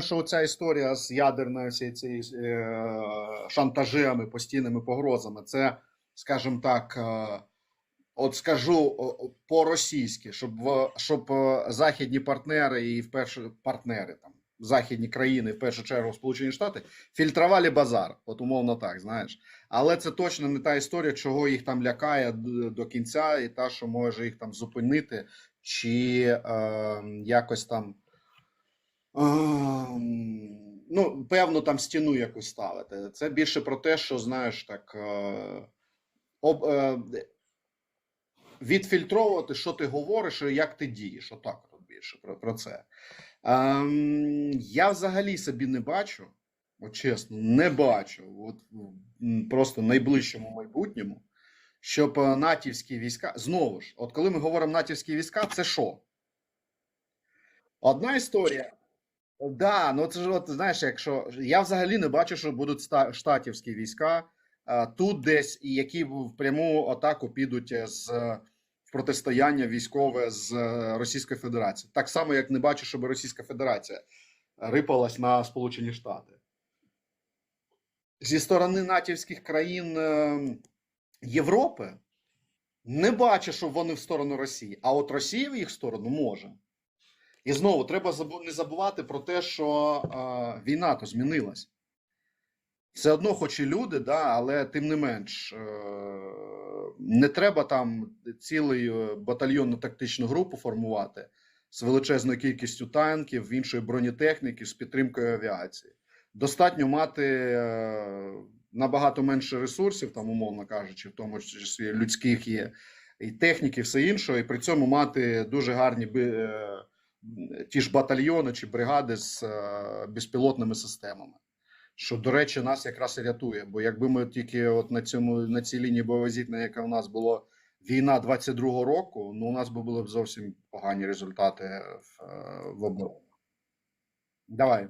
що ця історія з ядерною всі ці е, шантажами, постійними погрозами, це, скажімо так, е, от скажу по-російськи, щоб, щоб е, західні партнери і в першу партнери там. Західні країни, в першу чергу Сполучені Штати, фільтрували базар, от умовно так, знаєш. Але це точно не та історія, чого їх там лякає до кінця, і та, що може їх там зупинити, чи е, якось там ну, певно, там стіну якусь ставити. Це більше про те, що знаєш, так е, об, е, відфільтровувати, що ти говориш і як ти дієш. Отак от більше про, про це. Ем, я взагалі собі не бачу, от чесно, не бачу. От просто в найближчому майбутньому, щоб е, натівські війська знову ж, от коли ми говоримо натівські війська, це що? Одна історія. Да, ну це ж от знаєш, якщо я взагалі не бачу, що будуть штатівські війська тут десь, і які в пряму атаку підуть е, з е, протистояння військове з е, Російською Федерацією. Так само, як не бачу, щоб Російська Федерація рипалась на Сполучені Штати. Зі сторони натівських країн е, Європи не бачу, щоб вони в сторону Росії, а от Росія в їх сторону може. І знову треба не забувати про те, що е, війна то змінилась. Все одно, хоч і люди, да, але тим не менш, е, не треба там цілий е, батальйонно-тактичну групу формувати з величезною кількістю танків, іншої бронетехніки, з підтримкою авіації. Достатньо мати е, набагато менше ресурсів, там, умовно кажучи, в тому числі людських є, і техніки, все інше, і при цьому мати дуже гарні е, ті ж батальйони чи бригади з е, безпілотними системами. Що, до речі, нас якраз і рятує. Бо якби ми тільки от на цьому на цій лінії бойового зіткнення, яка у нас була війна 22-го року, ну у нас би були б зовсім погані результати в, е, в обороні. Давай.